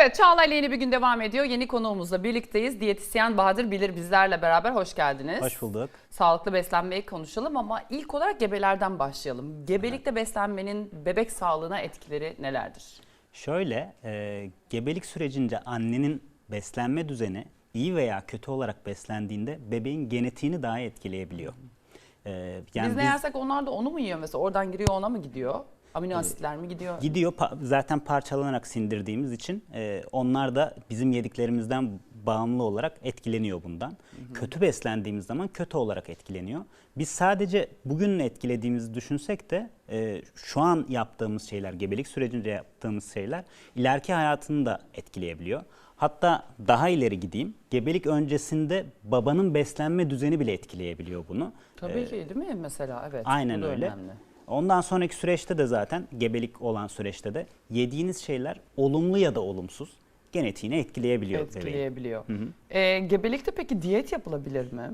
Evet Çağla ile yeni bir gün devam ediyor. Yeni konuğumuzla birlikteyiz. Diyetisyen Bahadır Bilir bizlerle beraber. Hoş geldiniz. Hoş bulduk. Sağlıklı beslenmeyi konuşalım ama ilk olarak gebelerden başlayalım. Gebelikte beslenmenin bebek sağlığına etkileri nelerdir? Şöyle, e, gebelik sürecince annenin beslenme düzeni iyi veya kötü olarak beslendiğinde bebeğin genetiğini daha etkileyebiliyor. E, yani biz ne biz- yersek onlar da onu mu yiyor mesela? Oradan giriyor ona mı gidiyor? Amino asitler mi gidiyor? Gidiyor zaten parçalanarak sindirdiğimiz için e, onlar da bizim yediklerimizden bağımlı olarak etkileniyor bundan. Kötü beslendiğimiz zaman kötü olarak etkileniyor. Biz sadece bugün etkilediğimizi düşünsek de e, şu an yaptığımız şeyler, gebelik sürecince yaptığımız şeyler ileriki hayatını da etkileyebiliyor. Hatta daha ileri gideyim. Gebelik öncesinde babanın beslenme düzeni bile etkileyebiliyor bunu. Tabii ki değil mi mesela? Evet. Aynen öyle. önemli. Ondan sonraki süreçte de zaten gebelik olan süreçte de yediğiniz şeyler olumlu ya da olumsuz genetiğini etkileyebiliyor. Etkileyebiliyor. Ee, gebelikte peki diyet yapılabilir mi?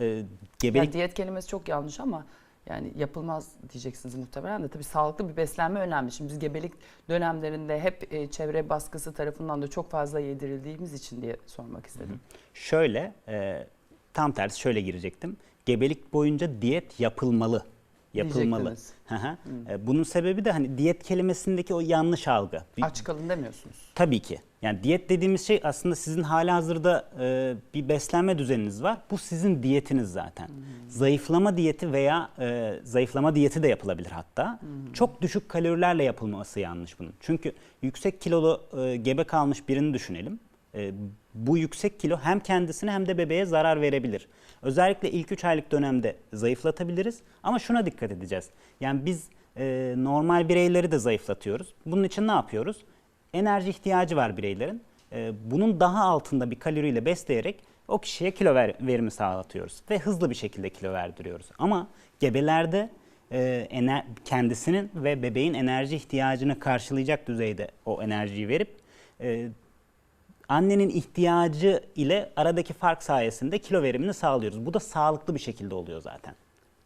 Ee, gebelik Yani diyet kelimesi çok yanlış ama yani yapılmaz diyeceksiniz muhtemelen de tabii sağlıklı bir beslenme önemli. Şimdi biz gebelik dönemlerinde hep e, çevre baskısı tarafından da çok fazla yedirildiğimiz için diye sormak istedim. şöyle e, tam tersi şöyle girecektim. Gebelik boyunca diyet yapılmalı. Yapılmalı. E, Bunun sebebi de hani diyet kelimesindeki o yanlış algı. Aç kalın demiyorsunuz. Tabii ki. Yani diyet dediğimiz şey aslında sizin hala hazırda e, bir beslenme düzeniniz var. Bu sizin diyetiniz zaten. Zayıflama diyeti veya e, zayıflama diyeti de yapılabilir hatta. Çok düşük kalorilerle yapılması yanlış bunun. Çünkü yüksek kilolu e, gebe kalmış birini düşünelim. E, bu yüksek kilo hem kendisine hem de bebeğe zarar verebilir. Özellikle ilk 3 aylık dönemde zayıflatabiliriz ama şuna dikkat edeceğiz. Yani biz e, normal bireyleri de zayıflatıyoruz. Bunun için ne yapıyoruz? enerji ihtiyacı var bireylerin. Ee, bunun daha altında bir kaloriyle besleyerek o kişiye kilo ver, verimi sağlatıyoruz ve hızlı bir şekilde kilo verdiriyoruz. Ama gebelerde e, kendisinin ve bebeğin enerji ihtiyacını karşılayacak düzeyde o enerjiyi verip e, annenin ihtiyacı ile aradaki fark sayesinde kilo verimini sağlıyoruz. Bu da sağlıklı bir şekilde oluyor zaten.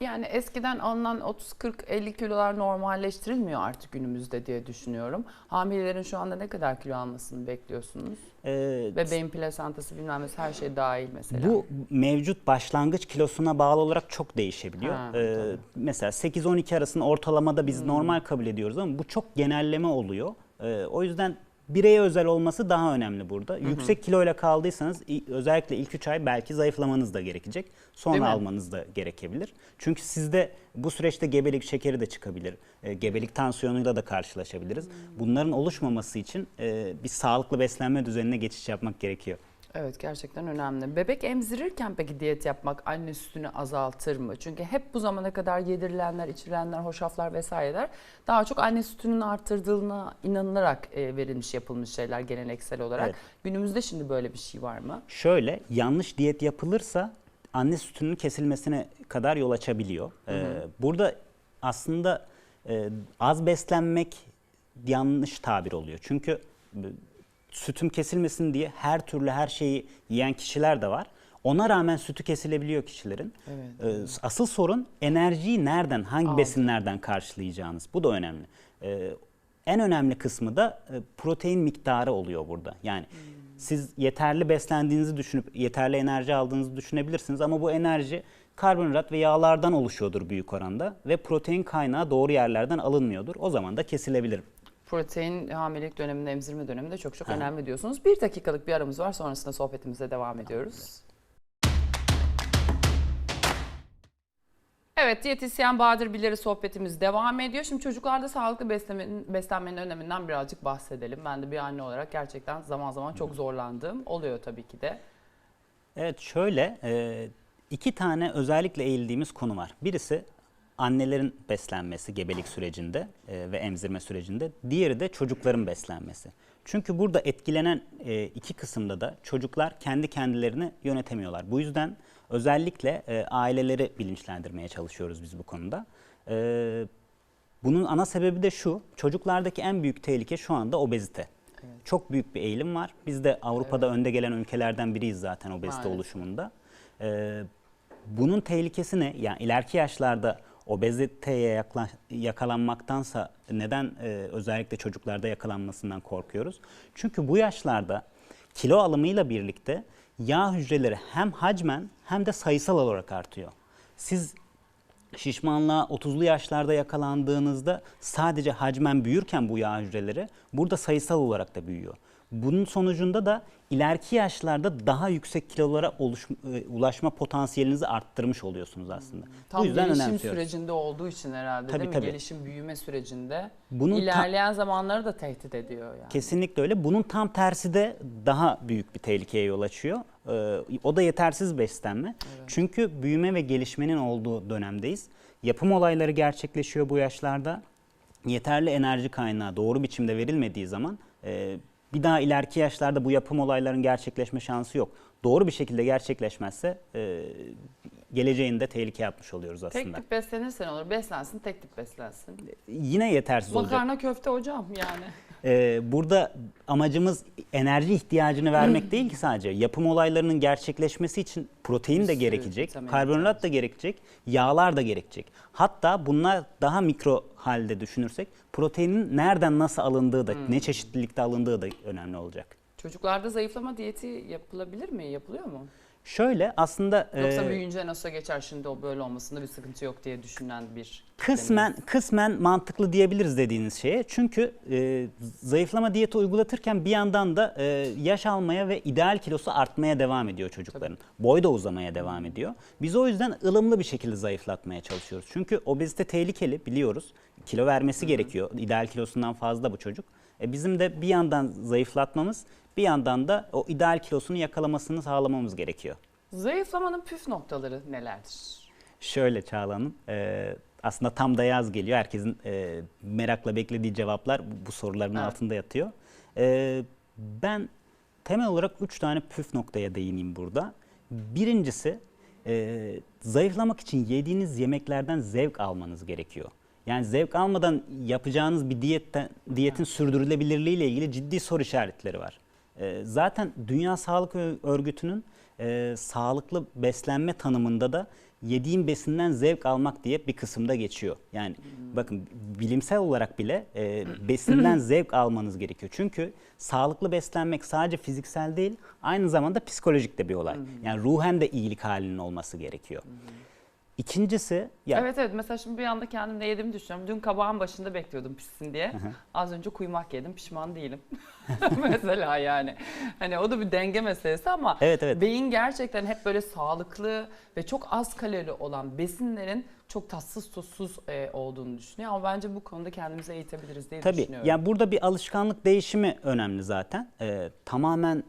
Yani eskiden alınan 30-40-50 kilolar normalleştirilmiyor artık günümüzde diye düşünüyorum. Hamilelerin şu anda ne kadar kilo almasını bekliyorsunuz? Ee, Bebeğin plasantası bilmem her şey dahil mesela. Bu mevcut başlangıç kilosuna bağlı olarak çok değişebiliyor. Ha, Ee, tabii. mesela 8-12 arasında ortalamada biz normal kabul ediyoruz ama bu çok genelleme oluyor. Ee, o yüzden bireye özel olması daha önemli burada. Yüksek kiloyla kaldıysanız özellikle ilk 3 ay belki zayıflamanız da gerekecek. Sonra almanız da gerekebilir. Çünkü sizde bu süreçte gebelik şekeri de çıkabilir. Ee, gebelik tansiyonuyla da karşılaşabiliriz. Bunların oluşmaması için e, bir sağlıklı beslenme düzenine geçiş yapmak gerekiyor. Evet gerçekten önemli. Bebek emzirirken peki diyet yapmak anne sütünü azaltır mı? Çünkü hep bu zamana kadar yedirilenler, içirilenler, hoşaflar vesaireler daha çok anne sütünün artırdığına inanılarak e, verilmiş yapılmış şeyler geleneksel olarak. Evet. Günümüzde şimdi böyle bir şey var mı? Şöyle yanlış diyet yapılırsa anne sütünün kesilmesine kadar yol açabiliyor. Ee, burada aslında e, az beslenmek yanlış tabir oluyor. Çünkü sütüm kesilmesin diye her türlü her şeyi yiyen kişiler de var. Ona rağmen sütü kesilebiliyor kişilerin. Evet. Ee, asıl sorun enerjiyi nereden, hangi Aldı. besinlerden karşılayacağınız. Bu da önemli. Ee, en önemli kısmı da e, protein miktarı oluyor burada. Yani siz yeterli beslendiğinizi düşünüp yeterli enerji aldığınızı düşünebilirsiniz ama bu enerji karbonhidrat ve yağlardan oluşuyordur büyük oranda ve protein kaynağı doğru yerlerden alınmıyordur. O zaman da kesilebilir. Protein hamilelik döneminde, emzirme döneminde çok çok önemli diyorsunuz. Bir dakikalık bir aramız var sonrasında sohbetimize devam ediyoruz. Evet, diyetisyen Bahadır Biler'i sohbetimiz devam ediyor. Şimdi çocuklarda sağlıklı beslenmenin, beslenmenin öneminden birazcık bahsedelim. Ben de bir anne olarak gerçekten zaman zaman çok zorlandığım oluyor tabii ki de. Evet şöyle e, iki tane özellikle eğildiğimiz konu var. Birisi annelerin beslenmesi gebelik sürecinde e, ve emzirme sürecinde. Diğeri de çocukların beslenmesi. Çünkü burada etkilenen e, iki kısımda da çocuklar kendi kendilerini yönetemiyorlar. Bu yüzden özellikle e, aileleri bilinçlendirmeye çalışıyoruz biz bu konuda. E, bunun ana sebebi de şu, çocuklardaki en büyük tehlike şu anda obezite. Çok büyük bir eğilim var. Biz de Avrupa'da önde gelen ülkelerden biriyiz zaten obezite Maalesef. oluşumunda. Ee, bunun tehlikesi ne? Yani ileriki yaşlarda obeziteye yakla- yakalanmaktansa neden e, özellikle çocuklarda yakalanmasından korkuyoruz? Çünkü bu yaşlarda kilo alımıyla birlikte yağ hücreleri hem hacmen hem de sayısal olarak artıyor. Siz şişmanlığa 30'lu yaşlarda yakalandığınızda sadece hacmen büyürken bu yağ hücreleri burada sayısal olarak da büyüyor. Bunun sonucunda da ileriki yaşlarda daha yüksek kilolara oluş- e, ulaşma potansiyelinizi arttırmış oluyorsunuz aslında. Tam Bu yüzden gelişim sürecinde olduğu için herhalde Tabii, değil mi? tabii. Gelişim büyüme sürecinde Bunun ilerleyen zamanları da tehdit ediyor yani. Kesinlikle öyle. Bunun tam tersi de daha büyük bir tehlikeye yol açıyor. Ee, o da yetersiz beslenme. Çünkü büyüme ve gelişmenin olduğu dönemdeyiz. Yapım olayları gerçekleşiyor bu yaşlarda. Yeterli enerji kaynağı doğru biçimde verilmediği zaman e, bir daha ileriki yaşlarda bu yapım olayların gerçekleşme şansı yok. Doğru bir şekilde gerçekleşmezse e, geleceğinde tehlike yapmış oluyoruz Tek aslında. tip beslenirsen olur. Beslensin, tek tip beslensin. Yine yetersiz olacak. Makarna köfte hocam yani. Ee, burada amacımız enerji ihtiyacını vermek değil ki sadece. Yapım olaylarının gerçekleşmesi için protein de gerekecek, karbonhidrat da gerekecek, yağlar da gerekecek. Hatta bunlar daha mikro halde düşünürsek proteinin nereden nasıl alındığı da, Hmm. ne çeşitlilikte alındığı da önemli olacak. Çocuklarda zayıflama diyeti yapılabilir mi? Yapılıyor mu? Şöyle aslında Yoksa e, büyüyünce nasıl geçer şimdi o böyle olmasında bir sıkıntı yok diye düşünen bir Kısmen kitlemiz. kısmen mantıklı diyebiliriz dediğiniz şeye. Çünkü e, zayıflama diyeti uygulatırken bir yandan da e, yaş almaya ve ideal kilosu artmaya devam ediyor çocukların. Boy da uzamaya devam ediyor. Biz o yüzden ılımlı bir şekilde zayıflatmaya çalışıyoruz. Çünkü obezite tehlikeli biliyoruz. Kilo vermesi gerekiyor. İdeal kilosundan fazla bu çocuk. E, bizim de bir yandan zayıflatmamız, bir yandan da o ideal kilosunu yakalamasını sağlamamız gerekiyor. Zayıflamanın püf noktaları nelerdir? Şöyle Çağla Hanım, e, aslında tam da yaz geliyor. Herkesin e, merakla beklediği cevaplar bu, bu soruların Evet. altında yatıyor. E, ben temel olarak üç tane püf noktaya değineyim burada. Birincisi, e, zayıflamak için yediğiniz yemeklerden zevk almanız gerekiyor. Yani zevk almadan yapacağınız bir diyetten, diyetin sürdürülebilirliği ile ilgili ciddi soru işaretleri var. E, zaten Dünya Sağlık Örgütü'nün e, sağlıklı beslenme tanımında da yediğin besinden zevk almak diye bir kısımda geçiyor. Yani bakın bilimsel olarak bile e, besinden zevk almanız gerekiyor. Çünkü sağlıklı beslenmek sadece fiziksel değil, aynı zamanda psikolojik de bir olay. Yani ruhen de iyilik halinin olması gerekiyor. İkincisi, ya Evet evet mesela şimdi bir anda kendim ne yediğimi düşünüyorum. Dün kabağın başında bekliyordum pişsin diye. Az önce kuymak yedim pişman değilim. mesela yani. Hani o da bir denge meselesi ama Evet, evet. beyin gerçekten hep böyle sağlıklı ve çok az kalori olan besinlerin çok tatsız tuzsuz e, olduğunu düşünüyor. Ama bence bu konuda kendimize eğitebiliriz diye Tabii. düşünüyorum. Yani burada bir alışkanlık değişimi önemli zaten. Ee, tamamen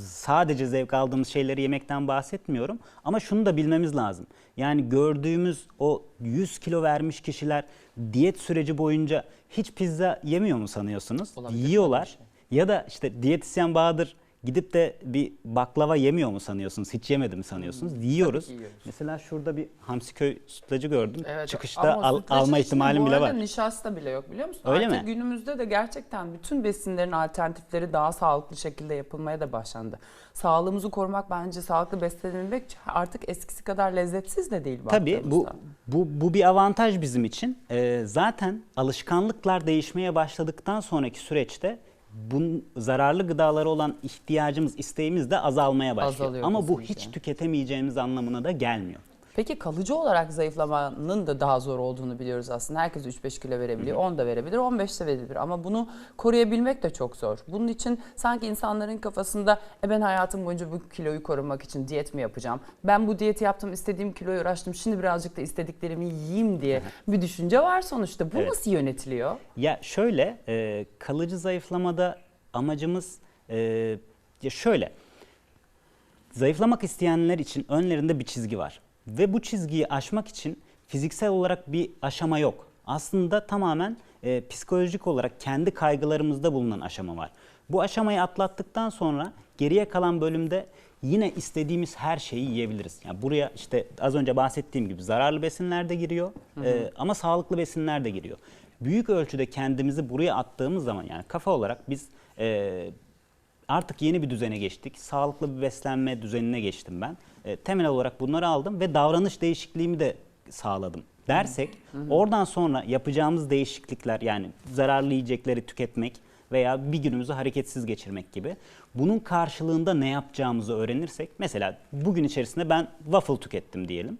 sadece zevk aldığımız şeyleri yemekten bahsetmiyorum. Ama şunu da bilmemiz lazım. Yani gördüğümüz o 100 kilo vermiş kişiler diyet süreci boyunca hiç pizza yemiyor mu sanıyorsunuz? Olabilir, Yiyorlar. şey. Ya da işte diyetisyen Bahadır gidip de bir baklava yemiyor mu sanıyorsunuz? Hiç yemedi mi sanıyorsunuz? Yiyoruz. ki yiyoruz. Mesela şurada bir Hamsiköy sütlacı gördüm. Evet, Çıkışta ama al- sütlacın alma içinde ihtimalim bu bile arada var. nişasta bile yok biliyor musun? Öyle Artık mi? günümüzde de gerçekten bütün besinlerin alternatifleri daha sağlıklı şekilde yapılmaya da başlandı. Sağlığımızı korumak bence sağlıklı beslenilmek artık eskisi kadar lezzetsiz de değil Tabii bu, bu bu bir avantaj bizim için. Ee, zaten alışkanlıklar değişmeye başladıktan sonraki süreçte bunun zararlı gıdalara olan ihtiyacımız, isteğimiz de azalmaya başlıyor. Azalıyor Ama bu kesinlikle. hiç tüketemeyeceğimiz anlamına da gelmiyor. Peki kalıcı olarak zayıflamanın da daha zor olduğunu biliyoruz aslında. Herkes 3-5 kilo verebiliyor, 10 da verebilir, 15 de verebilir. Ama bunu koruyabilmek de çok zor. Bunun için sanki insanların kafasında e ben hayatım boyunca bu kiloyu korumak için diyet mi yapacağım? Ben bu diyeti yaptım, istediğim kiloya uğraştım, şimdi birazcık da istediklerimi yiyeyim diye bir düşünce var sonuçta. Bu Evet. nasıl yönetiliyor? Ya şöyle e, kalıcı zayıflamada amacımız e, ya şöyle zayıflamak isteyenler için önlerinde bir çizgi var ve bu çizgiyi aşmak için fiziksel olarak bir aşama yok. Aslında tamamen e, psikolojik olarak kendi kaygılarımızda bulunan aşama var. Bu aşamayı atlattıktan sonra geriye kalan bölümde yine istediğimiz her şeyi yiyebiliriz. Yani buraya işte az önce bahsettiğim gibi zararlı besinler de giriyor e, ama sağlıklı besinler de giriyor. Büyük ölçüde kendimizi buraya attığımız zaman yani kafa olarak biz e, artık yeni bir düzene geçtik. Sağlıklı bir beslenme düzenine geçtim ben. E, temel olarak bunları aldım ve davranış değişikliğimi de sağladım dersek oradan sonra yapacağımız değişiklikler yani zararlı yiyecekleri tüketmek veya bir günümüzü hareketsiz geçirmek gibi bunun karşılığında ne yapacağımızı öğrenirsek mesela bugün içerisinde ben waffle tükettim diyelim.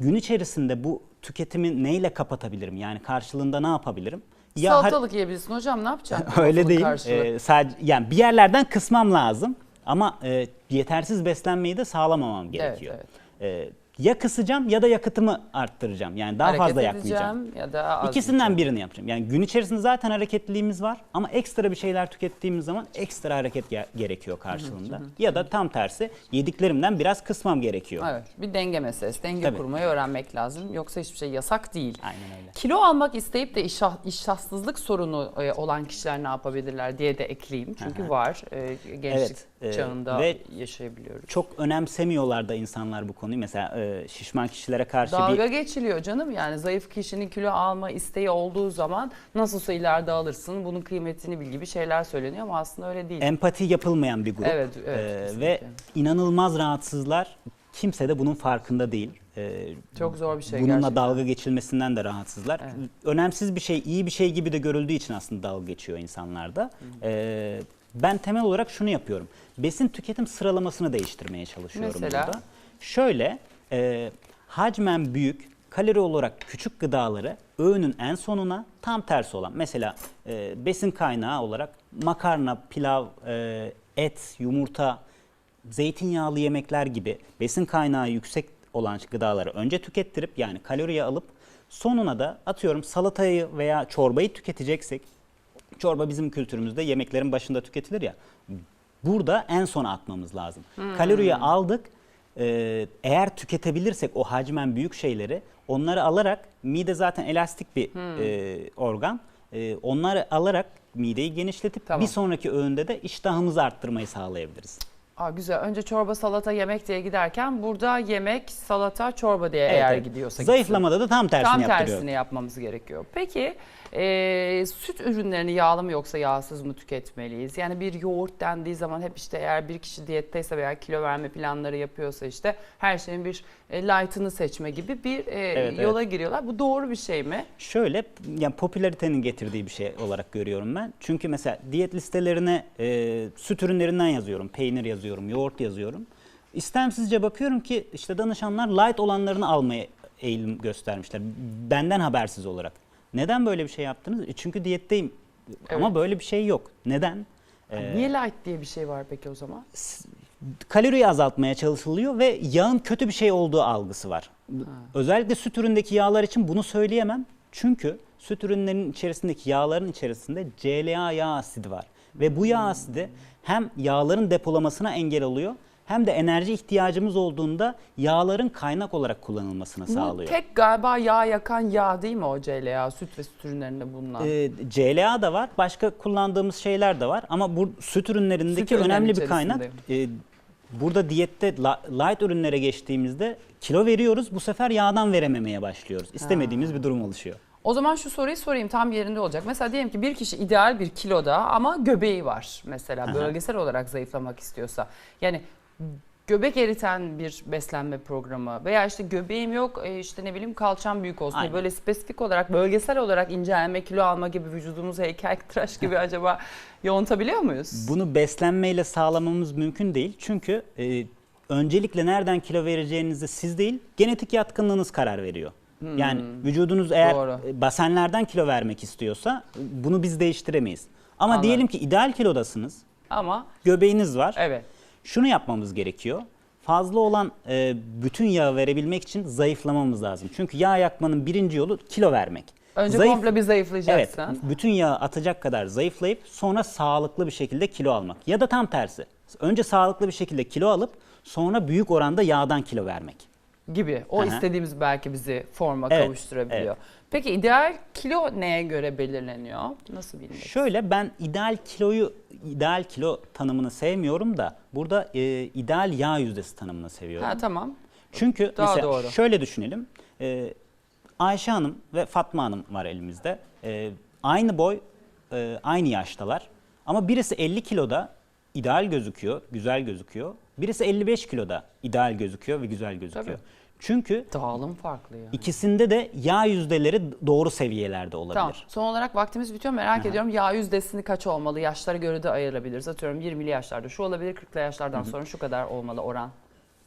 Gün içerisinde bu tüketimi neyle kapatabilirim? Yani karşılığında ne yapabilirim? har- Salatalık yiyebilirsin hocam ne yapacaksın? Öyle değil. karşılığı? Ee, sadece yani bir yerlerden kısmam lazım ama e, yetersiz beslenmeyi de sağlamamam gerekiyor. evet. Ee, ya kısacağım ya da yakıtımı arttıracağım. Yani daha Hareket fazla yakmayacağım. ya da az İkisinden yiyeceğim. birini yapacağım. Yani gün içerisinde zaten hareketliliğimiz var ama ekstra bir şeyler tükettiğimiz zaman ekstra hareket ge- gerekiyor karşılığında. Ya da tam tersi yediklerimden biraz kısmam gerekiyor. Evet bir denge meselesi. Denge Tabii. kurmayı öğrenmek lazım. Yoksa hiçbir şey yasak değil. Aynen öyle. Kilo almak isteyip de iştah, iştahsızlık sorunu e, olan kişiler ne yapabilirler diye de ekleyeyim. Çünkü var. E, gençlik Evet, e, çağında ve yaşayabiliyoruz. Çok önemsemiyorlar da insanlar bu konuyu. Mesela e, şişman kişilere karşı bir Dalga geçiliyor canım yani zayıf kişinin kilo alma isteği olduğu zaman nasılsa ileride alırsın bunun kıymetini bil gibi şeyler söyleniyor ama aslında öyle değil. empati yapılmayan bir grup. Evet, evet, Ee, kesinlikle. ve inanılmaz rahatsızlar. Kimse de bunun farkında değil. Ee, Çok zor bir şey Bununla gerçekten. dalga geçilmesinden de rahatsızlar. Evet. Önemsiz bir şey, iyi bir şey gibi de görüldüğü için aslında dalga geçiyor insanlarda. Ee, ben temel olarak şunu yapıyorum. Besin tüketim sıralamasını değiştirmeye çalışıyorum Mesela? burada. Şöyle, e, hacmen büyük, kalori olarak küçük gıdaları öğünün en sonuna tam tersi olan. Mesela e, besin kaynağı olarak makarna, pilav, e, et, yumurta, zeytinyağlı yemekler gibi besin kaynağı yüksek olan gıdaları önce tükettirip yani kaloriye alıp sonuna da atıyorum salatayı veya çorbayı tüketeceksek çorba bizim kültürümüzde yemeklerin başında tüketilir ya burada en sona atmamız lazım. Kaloriyi aldık ee, eğer tüketebilirsek o hacmen büyük şeyleri onları alarak mide zaten elastik bir e, organ Ee, onları alarak mideyi genişletip Tamam. bir sonraki öğünde de iştahımızı arttırmayı sağlayabiliriz. Aa, güzel. Önce çorba, salata, yemek diye giderken burada yemek, salata, çorba diye Evet, eğer evet. gidiyorsa gitsin. Zayıflamada da tam tersini Tam tersini yapmamız gerekiyor. Peki e, süt ürünlerini yağlı mı yoksa yağsız mı tüketmeliyiz? Yani bir yoğurt dendiği zaman hep işte eğer bir kişi diyetteyse veya kilo verme planları yapıyorsa işte her şeyin bir e, light'ını seçme gibi bir e, evet. yola giriyorlar. Bu doğru bir şey mi? Şöyle yani popülaritenin getirdiği bir şey olarak görüyorum ben. Çünkü mesela diyet listelerine e, süt ürünlerinden yazıyorum, peynir yazıyorum, yoğurt yazıyorum. İstemsizce bakıyorum ki işte danışanlar light olanlarını almaya eğilim göstermişler. Benden habersiz olarak. Neden böyle bir şey yaptınız? E çünkü diyetteyim. Ama Evet. böyle bir şey yok. Neden? E, Niye light diye bir şey var peki o zaman? kaloriyi azaltmaya çalışılıyor ve yağın kötü bir şey olduğu algısı var. Özellikle süt üründeki yağlar için bunu söyleyemem. Çünkü süt ürünlerinin içerisindeki yağların içerisinde CLA yağ asidi var. Ve bu yağ asidi hem yağların depolamasına engel oluyor hem de enerji ihtiyacımız olduğunda yağların kaynak olarak kullanılmasını Bu sağlıyor. tek galiba yağ yakan yağ değil mi o CLA? Süt ve süt ürünlerinde bulunan. Ee, CLA da var, başka kullandığımız şeyler de var ama bu süt ürünlerindeki Süt önemli bir kaynak. Ee, burada diyette light ürünlere geçtiğimizde kilo veriyoruz, bu sefer yağdan verememeye başlıyoruz. İstemediğimiz bir durum oluşuyor. O zaman şu soruyu sorayım tam yerinde olacak. Mesela diyelim ki bir kişi ideal bir kiloda ama göbeği var mesela bölgesel olarak zayıflamak istiyorsa. Yani göbek eriten bir beslenme programı veya işte göbeğim yok e, işte ne bileyim kalçam büyük olsun. Aynen. Böyle spesifik olarak bölgesel olarak incelme kilo alma gibi vücudumuzu heykeltıraş gibi acaba yontabiliyor muyuz? Bunu beslenmeyle sağlamamız mümkün değil. Çünkü e, öncelikle nereden kilo vereceğinizi siz değil, genetik yatkınlığınız karar veriyor. Yani vücudunuz eğer Hmm. Doğru. e, basenlerden kilo vermek istiyorsa bunu biz değiştiremeyiz. Ama Anladım. diyelim ki ideal kilodasınız, Ama göbeğiniz var. evet Şunu yapmamız gerekiyor. Fazla olan e, bütün yağı verebilmek için zayıflamamız lazım. Çünkü yağ yakmanın birinci yolu kilo vermek. önce Zayıf- komple bir Evet, zayıflayacaksın. bütün yağı atacak kadar zayıflayıp sonra sağlıklı bir şekilde kilo almak. Ya da tam tersi. Önce sağlıklı bir şekilde kilo alıp sonra büyük oranda yağdan kilo vermek. Gibi. O Aha. istediğimiz belki bizi forma Evet, kavuşturabiliyor. evet. Peki ideal kilo neye göre belirleniyor? Nasıl bilmek? Şöyle ben ideal kiloyu ideal kilo tanımını sevmiyorum da burada e, ideal yağ yüzdesi tanımını seviyorum. Ha tamam. Çünkü Daha mesela doğru. şöyle düşünelim. Ee, Ayşe Hanım ve Fatma Hanım var elimizde. Ee, aynı boy, e, aynı yaştalar. Ama birisi 50 kiloda ideal gözüküyor, güzel gözüküyor. Birisi 55 kiloda ideal gözüküyor ve güzel gözüküyor. Tabii. Çünkü Dağılım farklı yani. ikisinde de yağ yüzdeleri doğru seviyelerde olabilir. Tamam. Son olarak vaktimiz bitiyor. Merak ediyorum yağ yüzdesini kaç olmalı? Yaşlara göre de ayırabiliriz. Atıyorum 20'li yaşlarda şu olabilir, 40'lı yaşlardan sonra şu kadar olmalı oran.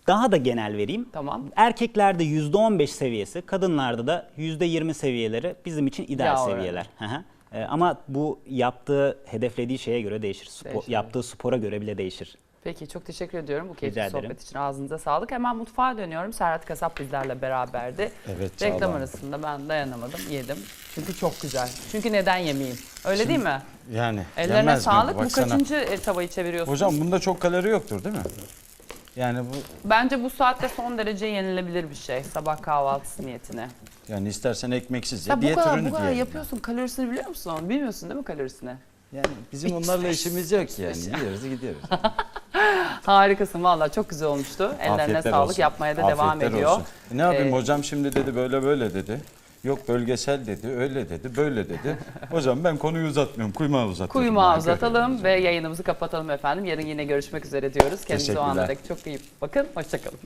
Daha da genel vereyim. Tamam. Erkeklerde %15 seviyesi, kadınlarda da %20 seviyeleri bizim için ideal Yağ seviyeler. Ee, ama bu yaptığı, hedeflediği şeye göre değişir. Spo- Değişir. yaptığı spora göre bile değişir. Peki çok teşekkür ediyorum bu keyifli sohbet için. Ağzınıza sağlık. Hemen mutfağa dönüyorum. Serhat Kasap bizlerle beraberdi. Evet, Reklam arasında ben dayanamadım, yedim. Çünkü çok güzel. Çünkü neden yemeyeyim? Öyle değil mi? Yani Ellerine sağlık. Bu Baksana. kaçıncı e, tavayı çeviriyorsun? Hocam bunda çok kalori yoktur değil mi? Yani bu Bence bu saatte son derece yenilebilir bir şey. Sabah kahvaltısı niyetine. yani istersen ekmeksiz Ya bu diyet kadar, ürünü bu kadar yapıyorsun. Kalorisini biliyor musun? Bilmiyorsun değil mi kalorisini? Yani bizim onlarla işimiz yok yani. Yiyoruz gidiyoruz. Harikasın valla çok güzel olmuştu. Ellerine Afiyetler sağlık olsun. yapmaya da devam Afiyetler ediyor. olsun. E ne yapayım Ee, hocam şimdi dedi böyle böyle dedi. Yok bölgesel dedi, öyle dedi, böyle dedi. Hocam ben konuyu uzatmıyorum, kuymağı uzatıyorum. Kuyumağı Yani. uzatalım ve yayınımızı kapatalım efendim. Yarın yine görüşmek üzere diyoruz. Kendinize o Teşekkürler. anda da çok iyi bakın. Hoşçakalın.